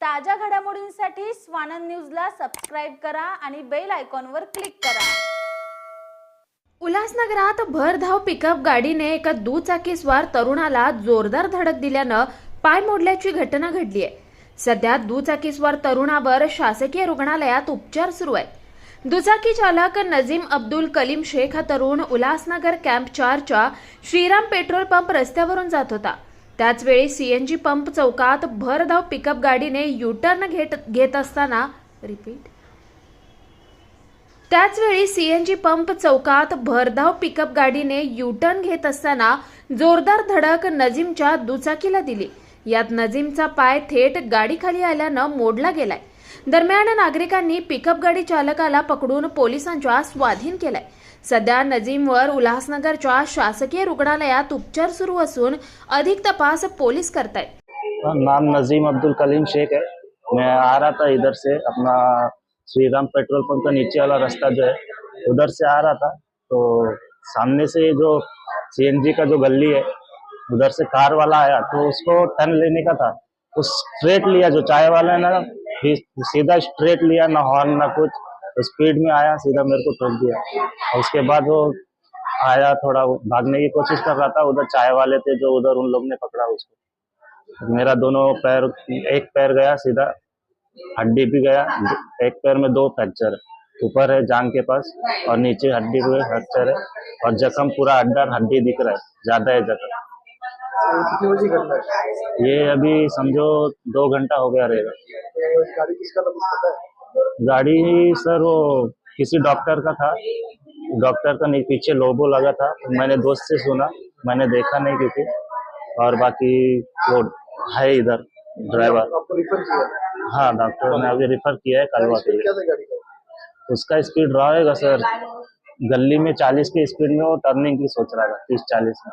ताज्या घडामोडींसाठी स्वानंद न्यूजला सबस्क्राईब करा आणि बेल आयकॉनवर क्लिक करा. उल्हासनगरात भरधाव पिकअप गाडीने एका दुचाकीस्वार तरुणाला जोरदार धडक दिल्यानं पाय मोडल्याची घटना घडली आहे. सध्या दुचाकीस्वार तरुणावर शासकीय रुग्णालयात उपचार सुरू आहेत. दुचाकी चालक नजीम अब्दुल कलीम शेख हा तरुण उल्हासनगर कॅम्प चारच्या श्रीराम पेट्रोल पंप रस्त्यावरून जात होता. त्याचवेळी सीएनजी पंप चौकात भरधाव पिकअप गाडीने युटर्न घेत घेत असताना रिपीट त्याचवेळी सीएनजी पंप चौकात भरधाव पिकअप गाडीने युटर्न घेत असताना जोरदार धडक नजीमच्या दुचाकीला दिली. यात नजीमचा पाय थेट गाडीखाली आल्यानं मोडला गेलाय. दरम्यान नागरिकांनी पिकअप गाडी चालकाला पकडून पोलिसांच्या स्वाधीन केलाय. सध्या नजीमवर उल्हासनगरच्या शासकीय रुग्णालयात उपचार सुरू असून अधिक तपास पोलीस करतायत. नाम नजीम अब्दुल कलीम शेख है। मैं आ रहा था इधर से अपना श्री राम पेट्रोल पंप का नीचे वाला रास्ता जो है उधर से आ रहा था। तो सामने से जो सीएनजी का जो गली है उधर से कार वाला आया तो उसको टर्न लेने का था। उस स्ट्रेट लिया जो चाय वाला है ना सीधा स्ट्रेट लिया, ना हॉर्न ना कुछ। स्पीड में आया, सीधा मेरे को ठोक दिया। उसके बाद वो आया थोड़ा भागने की कोशिश कर रहा था। उधर चाय वाले थे जो उधर उन लोग ने पकड़ा उसको। मेरा दोनों पैर, एक पैर गया सीधा, हड्डी भी गया। एक पैर में दो फ्रैक्चर है ऊपर है जांग के पास और नीचे हड्डी फ्रैक्चर है। और जख्म पूरा हड्डा हड्डी दिख रहा है। ज़्यादा है जख्म। कितनी बजे घटना है ये अभी समझो दो घंटा हो गया रहेगा। गाड़ी किसका था कुछ पता है गाड़ी सर वो किसी डॉक्टर का था। डॉक्टर का नहीं पीछे लोबो लगा था। मैंने दोस्त से सुना मैंने देखा नहीं क्योंकि। और बाकी वो है इधर ड्राइवर। हाँ डॉक्टर ने अभी रिफर किया है कलवा के? लिए उसका स्पीड रहेगा सर। गली में चालीस की स्पीड में वो टर्निंग की सोच रहा था तीस चालीस में।